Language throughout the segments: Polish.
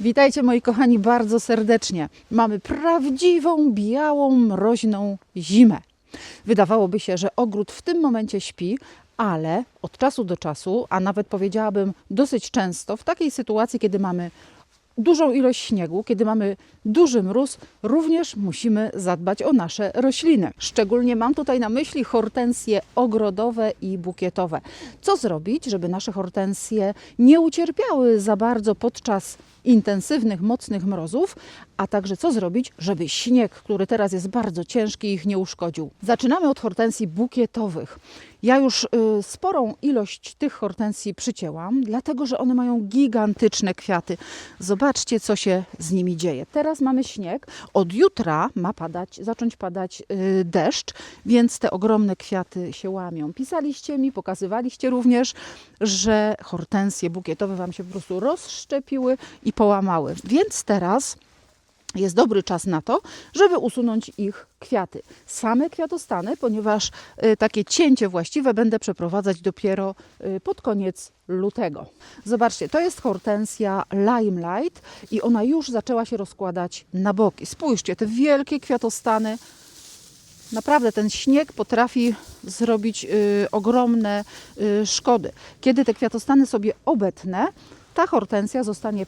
Witajcie moi kochani bardzo serdecznie. Mamy prawdziwą, białą, mroźną zimę. Wydawałoby się, że ogród w tym momencie śpi, ale od czasu do czasu, a nawet powiedziałabym dosyć często, w takiej sytuacji, kiedy mamy dużą ilość śniegu, kiedy mamy duży mróz, również musimy zadbać o nasze rośliny. Szczególnie mam tutaj na myśli hortensje ogrodowe i bukietowe. Co zrobić, żeby nasze hortensje nie ucierpiały za bardzo podczas intensywnych, mocnych mrozów, a także co zrobić, żeby śnieg, który teraz jest bardzo ciężki, ich nie uszkodził. Zaczynamy od hortensji bukietowych. Ja już y, sporą ilość tych hortensji przycięłam, dlatego że one mają gigantyczne kwiaty. Zobaczcie, co się z nimi dzieje. Teraz mamy śnieg. Od jutra ma padać, zacząć padać y, deszcz, więc te ogromne kwiaty się łamią. Pisaliście mi, pokazywaliście również, że hortensje bukietowe Wam się po prostu rozszczepiły i połamały. Więc teraz jest dobry czas na to, żeby usunąć ich kwiaty. Same kwiatostany, ponieważ y, takie cięcie właściwe będę przeprowadzać dopiero y, pod koniec lutego. Zobaczcie, to jest hortensja Limelight i ona już zaczęła się rozkładać na boki. Spójrzcie, te wielkie kwiatostany. Naprawdę ten śnieg potrafi zrobić y, ogromne y, szkody. Kiedy te kwiatostany sobie obetnę, ta hortensja zostanie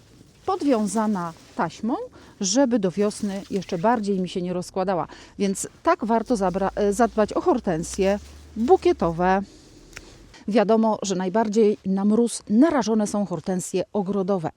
podwiązana taśmą, żeby do wiosny jeszcze bardziej mi się nie rozkładała. Więc tak warto e, zadbać o hortensje bukietowe. Wiadomo, że najbardziej na mróz narażone są hortensje ogrodowe.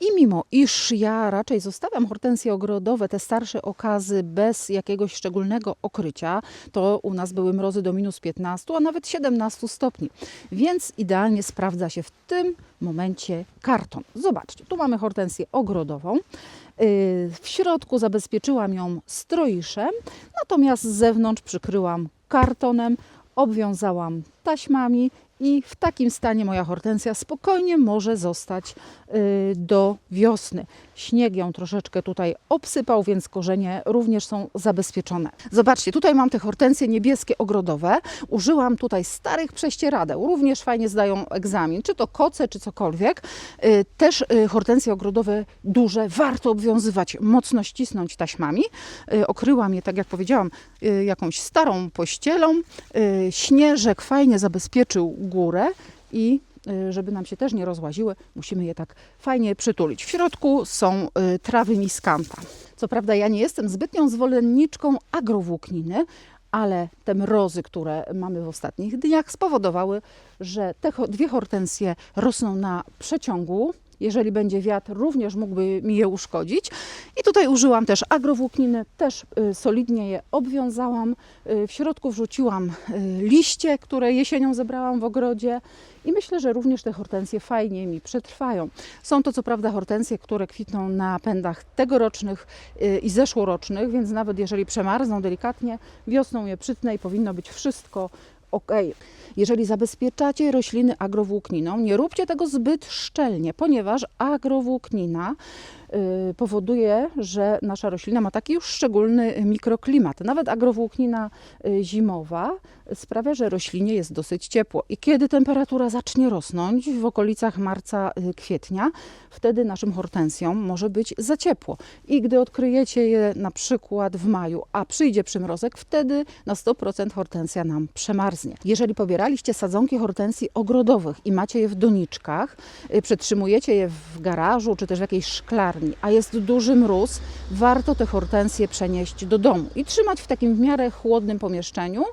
I mimo iż ja raczej zostawiam hortensje ogrodowe, te starsze okazy, bez jakiegoś szczególnego okrycia, to u nas były mrozy do minus 15, a nawet 17 stopni. Więc idealnie sprawdza się w tym momencie karton. Zobaczcie, tu mamy hortensję ogrodową. Yy, W środku zabezpieczyłam ją stroiszem, natomiast z zewnątrz przykryłam kartonem, obwiązałam taśmami i w takim stanie moja hortensja spokojnie może zostać y, do wiosny. Śnieg ją troszeczkę tutaj obsypał, więc korzenie również są zabezpieczone. Zobaczcie, tutaj mam te hortensje niebieskie ogrodowe. Użyłam tutaj starych prześcieradeł. Również fajnie zdają egzamin, czy to koce, czy cokolwiek. Y, Też y, hortensje ogrodowe duże warto obwiązywać, mocno ścisnąć taśmami. Y, Okryłam je, tak jak powiedziałam, jakąś starą pościelą. Śnieżek fajnie zabezpieczył górę i żeby nam się też nie rozłaziły, musimy je tak fajnie przytulić. W środku są y, trawy miskanta. Co prawda ja nie jestem zbytnią zwolenniczką agrowłókniny, ale te mrozy, które mamy w ostatnich dniach spowodowały, że te dwie hortensje rosną na przeciągu. Jeżeli będzie wiatr, również mógłby mi je uszkodzić. I tutaj użyłam też agrowłókniny, też y, solidnie je obwiązałam. Y, W środku wrzuciłam y, liście, które jesienią zebrałam w ogrodzie i myślę, że również te hortensje fajnie mi przetrwają. Są to co prawda hortensje, które kwitną na pędach tegorocznych i zeszłorocznych, więc nawet jeżeli przemarzną delikatnie, wiosną je przytnę i powinno być wszystko ok. Jeżeli zabezpieczacie rośliny agrowłókniną, nie róbcie tego zbyt szczelnie, ponieważ agrowłóknina y, powoduje, że nasza roślina ma taki już szczególny mikroklimat. Nawet agrowłóknina y, zimowa sprawia, że roślinie jest dosyć ciepło. I kiedy temperatura zacznie rosnąć w okolicach marca, y, kwietnia, wtedy naszym hortensjom może być za ciepło. I gdy odkryjecie je na przykład w maju, a przyjdzie przymrozek, wtedy na 100% hortensja nam przemarznie. Jeżeli pobieraliście sadzonki hortensji ogrodowych i macie je w doniczkach, y, przetrzymujecie je w garażu czy też w jakiejś szklarni, a jest duży mróz, warto te hortensje przenieść do domu i trzymać w takim w miarę chłodnym pomieszczeniu,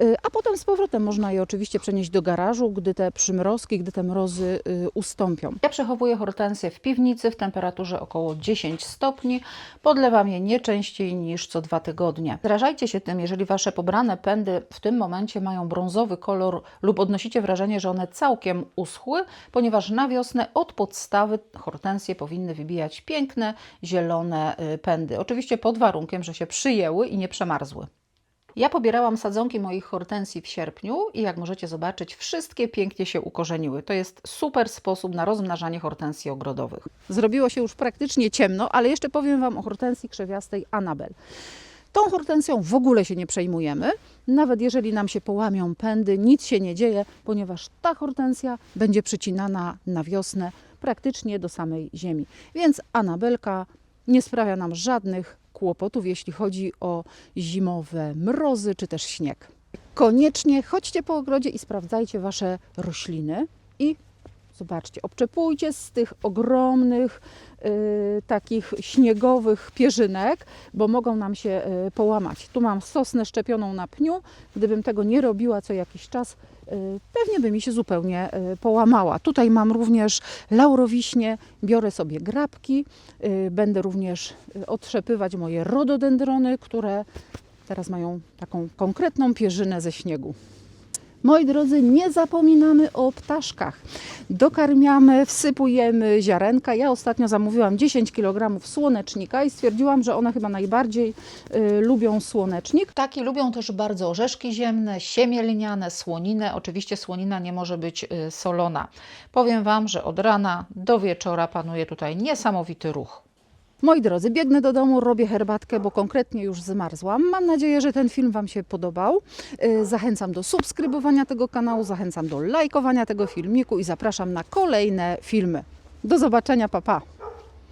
y, a potem z powrotem można je oczywiście przenieść do garażu, gdy te przymrozki, gdy te mrozy y, ustąpią. Ja przechowuję hortensje w piwnicy w temperaturze około 10 stopni. Podlewam je nie częściej niż co dwa tygodnie. Zrażajcie się tym, jeżeli Wasze pobrane pędy w tym momencie mają brązowy kolor lub odnosicie wrażenie, że one całkiem uschły, ponieważ na wiosnę od podstawy hortensje powinny wybijać piękne, zielone y, pędy. Oczywiście pod warunkiem, że się przyjęły i nie przemarzły. Ja pobierałam sadzonki moich hortensji w sierpniu i jak możecie zobaczyć, wszystkie pięknie się ukorzeniły. To jest super sposób na rozmnażanie hortensji ogrodowych. Zrobiło się już praktycznie ciemno, ale jeszcze powiem Wam o hortensji krzewiastej Anabel. Tą hortensją w ogóle się nie przejmujemy. Nawet jeżeli nam się połamią pędy, nic się nie dzieje, ponieważ ta hortensja będzie przycinana na wiosnę praktycznie do samej ziemi. Więc Anabelka nie sprawia nam żadnych kłopotów, jeśli chodzi o zimowe mrozy czy też śnieg. Koniecznie chodźcie po ogrodzie i sprawdzajcie wasze rośliny i zobaczcie, obczepujcie z tych ogromnych y, takich śniegowych pierzynek, bo mogą nam się y, połamać. Tu mam sosnę szczepioną na pniu. Gdybym tego nie robiła co jakiś czas, y, pewnie by mi się zupełnie y, połamała. Tutaj mam również laurowiśnie, biorę sobie grabki, y, będę również y, otrzepywać moje rododendrony, które teraz mają taką konkretną pierzynę ze śniegu. Moi drodzy, nie zapominamy o ptaszkach. Dokarmiamy, wsypujemy ziarenka. Ja ostatnio zamówiłam 10 kg słonecznika i stwierdziłam, że one chyba najbardziej y, lubią słonecznik. Ptaki lubią też bardzo orzeszki ziemne, siemię liniane, słoninę. Oczywiście słonina nie może być y, solona. Powiem Wam, że od rana do wieczora panuje tutaj niesamowity ruch. Moi drodzy, biegnę do domu, robię herbatkę, bo konkretnie już zmarzłam. Mam nadzieję, że ten film Wam się podobał. Y, Zachęcam do subskrybowania tego kanału, zachęcam do lajkowania tego filmiku i zapraszam na kolejne filmy. Do zobaczenia, papa. Pa.